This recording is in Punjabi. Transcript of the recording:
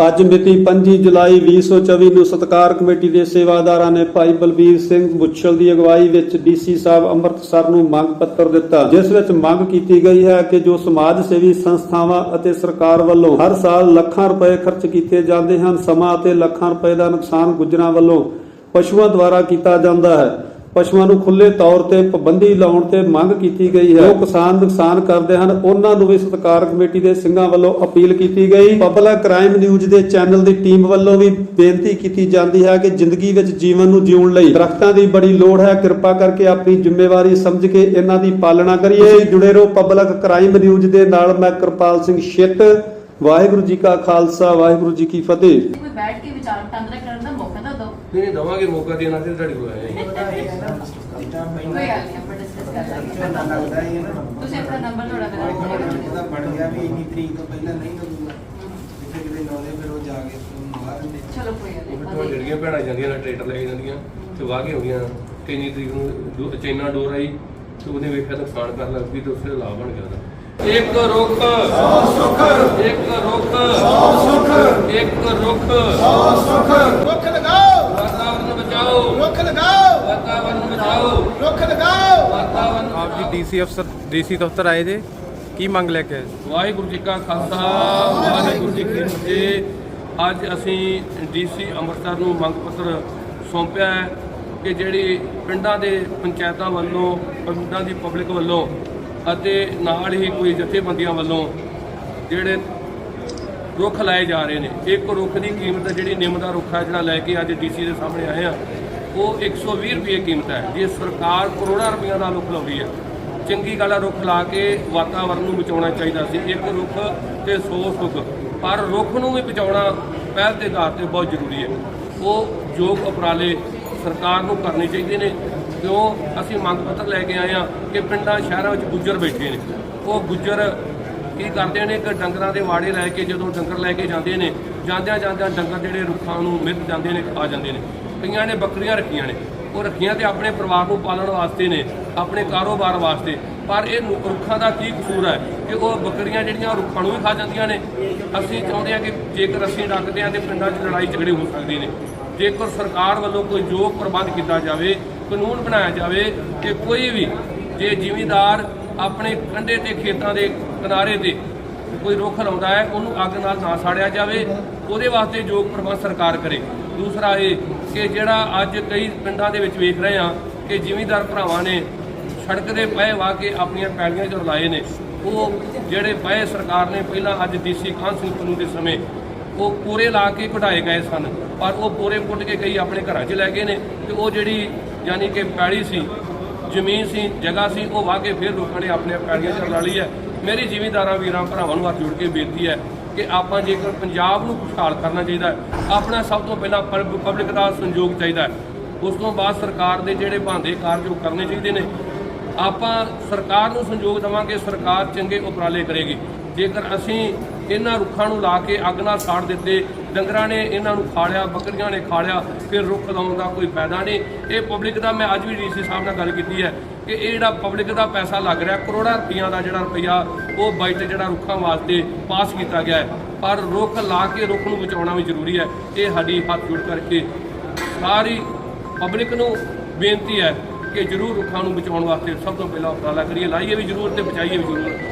ਅੱਜ ਮਿਤੀ 25 ਜੁਲਾਈ 2024 ਨੂੰ ਸਤਕਾਰ ਕਮੇਟੀ ਦੇ ਸੇਵਾਦਾਰਾਂ ਨੇ ਭਾਈ ਬਲਬੀਰ ਸਿੰਘ ਬੁੱਛਲ ਦੀ ਅਗਵਾਈ ਵਿੱਚ ਡੀਸੀ ਸਾਹਿਬ ਅੰਮ੍ਰਿਤਸਰ ਨੂੰ ਮੰਗ ਪੱਤਰ ਦਿੱਤਾ, ਜਿਸ ਵਿੱਚ ਮੰਗ ਕੀਤੀ ਗਈ ਹੈ ਕਿ ਜੋ ਸਮਾਜ ਸੇਵੀ ਸੰਸਥਾਵਾਂ ਅਤੇ ਸਰਕਾਰ ਵੱਲੋਂ ਹਰ ਸਾਲ ਲੱਖਾਂ ਰੁਪਏ ਖਰਚ ਕੀਤੇ ਜਾਂਦੇ ਹਨ, ਸਮਾਂ ਅਤੇ ਲੱਖਾਂ ਰੁਪਏ ਦਾ ਨੁਕਸਾਨ ਗੁੱਜਰਾਂ ਵੱਲੋਂ ਪਸ਼ੂਆਂ ਦੁਆਰਾ ਕੀਤਾ ਜਾਂਦਾ ਹੈ। ਪਸ਼ੂਆਂ ਨੂੰ ਖੁੱਲੇ ਤੌਰ ਤੇ ਪਾਬੰਦੀ ਲਾਉਣ ਤੇ ਮੰਗ ਕੀਤੀ ਗਈ ਹੈ। ਜੋ ਕਿਸਾਨ ਨੁਕਸਾਨ ਕਰਦੇ ਹਨ, ਉਹਨਾਂ ਨੂੰ ਵੀ ਸਤਕਾਰ ਕਮੇਟੀ ਦੇ ਸਿੰਘਾਂ ਵੱਲੋਂ ਅਪੀਲ ਕੀਤੀ ਗਈ। ਪਬਲਿਕ ਕ੍ਰਾਈਮ ਨਿਊਜ਼ ਦੇ ਚੈਨਲ ਦੀ ਟੀਮ ਵੱਲੋਂ ਵੀ ਬੇਨਤੀ ਕੀਤੀ ਜਾਂਦੀ ਹੈ ਕਿ ਜ਼ਿੰਦਗੀ ਵਿੱਚ ਜੀਵਨ ਨੂੰ ਜਿਉਣ ਲਈ ਦਰਖਤਾਂ ਦੀ ਬੜੀ ਲੋੜ ਹੈ। ਕਿਰਪਾ ਕਰਕੇ ਆਪਣੀ ਜ਼ਿੰਮੇਵਾਰੀ ਸਮਝ ਕੇ ਇਹਨਾਂ ਦੀ ਪਾਲਣਾ ਕਰੀਏ। ਜੁੜੇ ਰਹੋ ਪਬਲਿਕ ਕ੍ਰਾਈਮ ਨਿਊਜ਼ ਦੇ ਨਾਲ। ਮੈਂ ਕਿਰਪਾਲ ਸਿੰਘ ਛਿੱਟ ਵਾਹਿਗੁਰੂ ਜੀ ਕਾ ਖਾਲਸਾ ਵਾਹਿਗੁਰੂ ਜੀ ਕੀ ਫਤਿਹ। ਕੋਈ ਬੈਠ ਕੇ ਵਿਚਾਰ ਵਟਾਂਦਰਾ ਕਰਨ ਦਾ ਮੌਕਾ ਤਾਂ ਦਿਓ। ਨਹੀਂ ਨਹੀਂ ਦਵਾਂਗੇ ਮੌਕਾ ਦੇਣਾ ਤੇ ਤੁਹਾਡੀ ਕੋਲ ਆਇਆ ਜੀ ਕੋਈ ਗੱਲ ਨਹੀਂ ਆਪਾਂ ਡਿਸਕਸ ਕਰ ਲਾਂਗੇ ਤੁਸੀਂ ਆਪਣਾ ਨੰਬਰ ਥੋੜਾ ਮੇਰਾ ਬਣ ਗਿਆ ਵੀ ਇੰਨੀ ਤਰੀਕ ਤੋਂ ਪਹਿਲਾਂ ਨਹੀਂ ਲੱਗੂਗਾ ਜਿੱਥੇ ਕਿਤੇ ਲਾਉਂਦੇ ਫਿਰ ਉਹ ਜਾ ਕੇ ਉਹਨੂੰ ਮਾਰ ਦਿੰਦੇ ਚਲੋ ਕੋਈ ਗੱਲ ਉਹ ਫਿਰ ਨਹੀਂ ਤੁਹਾਡੇ ਜਿਹੜੀਆਂ ਭੈਣਾਂ ਜਾਂਦੀਆਂ ਨੇ ਟਰੈਕਟਰ ਲੈ ਕੇ ਜਾਂਦੀਆਂ ਤੇ ਵਾਹ ਕੇ ਆਉਂਦੀਆਂ। ਕਿੰਨੀ ਤਰੀਕ ਨੂੰ ਚੈਨਾ ਡੋਰ ਆਈ ਤੇ ਉਹਨੇ ਵੇਖਿਆ ਤਾਂ ਨੁਕਸਾਨ ਕਰਨ ਲੱਗ ਪਈ ਤੇ ਉਸੇ ਦਾ ਲਾਭ ਬਣ ਗਿਆ ਉਹਦਾ। ਇੱਕ ਰੁੱਖ। 100 ਸੁੱਖ ਇੱਕ ਰੁੱਖ। 100 ਸੁੱਖ ਇੱਕ ਰੁੱਖ। 100 ਸੁੱਖ ਰੁੱਖ ਲਗਾਓ। ਵਾਤਾਵਰਨ ਬਚਾਓ। ਰੁੱਖ ਲਗਾਓ। ਵਾਤਾਵਰਨ ਬਚਾਓ। ਰੁੱਖ ਲਗਾਓ। ਵਾਤਾਵਰਨ ਆਪ ਜੀ ਡੀਸੀ ਅਫਸਰ ਡੀਸੀ ਦਫ਼ਤਰ ਆਏ ਜੇ। ਕੀ ਮੰਗ ਲੈ ਕੇ ਆਏ? ਵਾਹਿਗੁਰੂ ਜੀ ਕਾ ਖਾਲਸਾ ਵਾਹਿਗੁਰੂ ਜੀ ਕੀ ਫਤਿਹ। ਅੱਜ ਅਸੀਂ ਡੀਸੀ ਅੰਮ੍ਰਿਤਸਰ ਨੂੰ ਮੰਗ ਪੱਤਰ ਸੌਂਪਿਆ ਹੈ ਕਿ ਜਿਹੜੀ ਪਿੰਡਾਂ ਦੇ ਪੰਚਾਇਤਾਂ ਵੱਲੋਂ ਪਿੰਡਾਂ ਦੀ ਪਬਲਿਕ ਵੱਲੋਂ ਅਤੇ ਨਾਲ ਹੀ ਕੋਈ ਜਥੇਬੰਦੀਆਂ ਵੱਲੋਂ ਜਿਹੜੇ ਰੁੱਖ ਲਾਏ ਜਾ ਰਹੇ ਨੇ, ਇੱਕ ਰੁੱਖ ਦੀ ਕੀਮਤ ਜਿਹੜੀ ਨਿੰਮ ਦਾ ਰੁੱਖ ਹੈ ਜਿਹੜਾ ਲੈ ਕੇ ਅੱਜ ਡੀਸੀ ਦੇ ਸਾਹਮਣੇ ਆਏ ਆ, ਉਹ 120 ਰੁਪਏ ਕੀਮਤ ਹੈ। ਜੇ ਸਰਕਾਰ ਕਰੋੜਾਂ ਰੁਪਈਆ ਦਾ ਰੁੱਖ ਲਾਉਂਦੀ ਹੈ, ਚੰਗੀ ਗੱਲ ਆ ਰੁੱਖ ਲਾ ਕੇ ਵਾਤਾਵਰਨ ਨੂੰ ਬਚਾਉਣਾ ਚਾਹੀਦਾ ਸੀ। ਇੱਕ ਰੁੱਖ ਤੇ 100 ਸੁੱਖ ਪਰ ਰੁੱਖ ਨੂੰ ਵੀ ਬਚਾਉਣਾ ਪਹਿਲ ਦੇ ਆਧਾਰ ਤੇ ਬਹੁਤ ਜ਼ਰੂਰੀ ਹੈ। ਉਹ ਯੋਗ ਉਪਰਾਲੇ ਸਰਕਾਰ ਨੂੰ ਕਰਨੇ ਚਾਹੀਦੇ ਨੇ ਕਿਉਂ ਅਸੀਂ ਮੰਗ ਪੱਤਰ ਲੈ ਕੇ ਆਏ ਆ ਕਿ ਪਿੰਡਾਂ, ਸ਼ਹਿਰਾਂ ਵਿੱਚ ਗੁੱਜਰ ਬੈਠੇ ਨੇ। ਉਹ ਗੁੱਜਰ ਕੀ ਕਰਦੇ ਨੇ? ਕਿ ਡੰਗਰਾਂ ਦੇ ਵਾੜੇ ਲੈ ਕੇ, ਜਦੋਂ ਡੰਗਰ ਲੈ ਕੇ ਜਾਂਦੇ ਨੇ, ਜਾਂਦਿਆਂ ਜਾਂਦਿਆਂ ਡੰਗਰ ਜਿਹੜੇ ਰੁੱਖਾਂ ਨੂੰ ਮਿੱਤ ਜਾਂਦੇ ਨੇ, ਖਾ ਜਾਂਦੇ ਨੇ। ਕਈਆਂ ਨੇ ਬੱਕਰੀਆਂ ਰੱਖੀਆਂ ਨੇ। ਉਹ ਰੱਖੀਆਂ ਤੇ ਆਪਣੇ ਪਰਿਵਾਰ ਨੂੰ ਪਾਲਣ ਵਾਸਤੇ ਨੇ, ਆਪਣੇ ਕਾਰੋਬਾਰ ਵਾਸਤੇ। ਪਰ ਇਹ ਰੁੱਖਾਂ ਦਾ ਕੀ ਕਸੂਰ ਹੈ ਕਿ ਉਹ ਬੱਕਰੀਆਂ ਜਿਹੜੀਆਂ ਰੁੱਖਾਂ ਨੂੰ ਹੀ ਖਾ ਜਾਂਦੀਆਂ ਨੇ? ਅਸੀਂ ਚਾਹੁੰਦੇ ਹਾਂ ਕਿ ਜੇਕਰ ਅਸੀਂ ਰੱਖਦੇ ਹਾਂ ਤੇ ਪਿੰਡਾਂ 'ਚ ਲੜਾਈ ਝਗੜੇ ਹੋ ਸਕਦੇ ਨੇ। ਜੇਕਰ ਸਰਕਾਰ ਵੱਲੋਂ ਕੋਈ ਯੋਗ ਪ੍ਰਬੰਧ ਕੀਤਾ ਜਾਵੇ ਕਾਨੂੰਨ ਬਣਾਇਆ ਜਾਵੇ ਕਿ ਕੋਈ ਵੀ ਜੇ ਜ਼ਿਮੀਂਦਾਰ ਆਪਣੇ ਕੰਢੇ ਤੇ ਖੇਤਾਂ ਦੇ ਕਿਨਾਰੇ ਤੇ ਕੋਈ ਰੁੱਖ ਲਾਉਂਦਾ ਹੈ, ਉਹਨੂੰ ਅੱਗ ਨਾਲ ਨਾ ਸਾੜਿਆ ਜਾਵੇ, ਉਹਦੇ ਵਾਸਤੇ ਯੋਗ ਪ੍ਰਬੰਧ ਸਰਕਾਰ ਕਰੇ। ਦੂਸਰਾ ਇਹ ਕਿ ਜਿਹੜਾ ਅੱਜ ਕਈ ਪਿੰਡਾਂ ਦੇ ਵਿੱਚ ਵੇਖ ਰਹੇ ਹਾਂ ਕਿ ਜ਼ਿਮੀਂਦਾਰ ਭਰਾਵਾਂ ਨੇ ਸੜਕ ਦੇ ਪਏ ਵਾ ਕੇ ਆਪਣੀਆਂ ਪੈਲੀਆਂ 'ਚ ਰਲਾਏ ਨੇ। ਉਹ ਜਿਹੜੇ ਪਏ ਸਰਕਾਰ ਨੇ ਪਹਿਲਾਂ ਅੱਜ ਡੀਸੀ ਖਾਨ ਸਿੰਘ ਪੰਨੂ ਦੇ ਸਮੇਂ, ਉਹ ਪੂਰੇ ਲਾ ਕੇ ਕਢਾਏ ਗਏ ਸਨ। ਪਰ ਉਹ ਪੂਰੇ ਪੁੱਟ ਕੇ ਕਈ ਆਪਣੇ ਘਰਾਂ 'ਚ ਲੈ ਗਏ ਨੇ ਤੇ ਉਹ ਜਿਹੜੀ ਯਾਨੀ ਕਿ ਪੈਲੀ ਸੀ, ਜ਼ਮੀਨ ਸੀ, ਜਗ੍ਹਾ ਸੀ, ਉਹ ਵਾਹ ਕੇ ਫਿਰ ਲੋਕਾਂ ਨੇ ਆਪਣੇ ਪੈਲੀਆਂ ਚਲਾ ਲਈ ਹੈ। ਮੇਰੀ ਜ਼ਿਮੀਂਦਾਰਾਂ, ਵੀਰਾਂ, ਭਰਾਵਾਂ ਨੂੰ ਹੱਥ ਜੋੜ ਕੇ ਬੇਨਤੀ ਹੈ ਕਿ ਆਪਾਂ ਜੇਕਰ ਪੰਜਾਬ ਨੂੰ ਖੁਸ਼ਹਾਲ ਕਰਨਾ ਚਾਹੀਦਾ ਆਪਣਾ ਸਭ ਤੋਂ ਪਹਿਲਾਂ ਪਬਲਿਕ ਦਾ ਸੰਯੋਗ ਚਾਹੀਦਾ ਉਸ ਤੋਂ ਬਾਅਦ ਸਰਕਾਰ ਦੇ ਜਿਹੜੇ ਭਾਂਦੇ ਕਾਰਜ ਉਹ ਕਰਨੇ ਚਾਹੀਦੇ ਨੇ। ਆਪਾਂ ਸਰਕਾਰ ਨੂੰ ਸੰਯੋਗ ਦੇਵਾਂਗੇ, ਸਰਕਾਰ ਚੰਗੇ ਉਪਰਾਲੇ ਕਰੇਗੀ। ਜੇਕਰ ਅਸੀਂ ਇਹਨਾਂ ਰੁੱਖਾਂ ਨੂੰ ਲਾ ਕੇ ਅੱਗ ਨਾਲ ਸਾੜ ਦਿੱਤੇ। ਡੰਗਰਾਂ ਨੇ ਇਹਨਾਂ ਨੂੰ ਖਾ ਲਿਆ ਬੱਕਰੀਆਂ ਨੇ ਖਾ ਲਿਆ ਫਿਰ ਰੁੱਖ ਲਾਉਣ ਦਾ ਕੋਈ ਫਾਇਦਾ ਨਹੀਂ। ਇਹ ਪਬਲਿਕ ਦਾ ਮੈਂ ਅੱਜ ਵੀ ਡੀਸੀ ਸਾਹਿਬ ਨਾਲ ਗੱਲ ਕੀਤੀ ਹੈ ਕਿ ਇਹ ਜਿਹੜਾ ਪਬਲਿਕ ਦਾ ਪੈਸਾ ਲੱਗ ਰਿਹਾ, ਕਰੋੜਾਂ ਰੁਪਈਆ ਦਾ ਜਿਹੜਾ ਰੁਪਈਆ, ਉਹ ਬਜਟ ਜਿਹੜਾ ਰੁੱਖਾਂ ਵਾਸਤੇ ਪਾਸ ਕੀਤਾ ਗਿਆ ਹੈ। ਪਰ ਰੁੱਖ ਲਾ ਕੇ ਰੁੱਖ ਨੂੰ ਬਚਾਉਣਾ ਵੀ ਜ਼ਰੂਰੀ ਹੈ। ਇਹ ਸਾਡੀ ਹੱਥ ਜੋੜ ਕਰਕੇ ਸਾਰੀ ਪਬਲਿਕ ਨੂੰ ਬੇਨਤੀ ਹੈ ਕਿ ਜਰੂਰ ਰੁੱਖਾਂ ਨੂੰ ਬਚਾਉਣ ਵਾਸਤੇ ਸਭ ਤੋਂ ਪਹਿਲਾਂ ਉਪਰਾਲਾ ਕਰੀਏ। ਲਾਈਏ ਵੀ ਜ਼ਰੂਰ ਤੇ ਬਚਾਈਏ ਵੀ ਜ਼ਰੂਰ।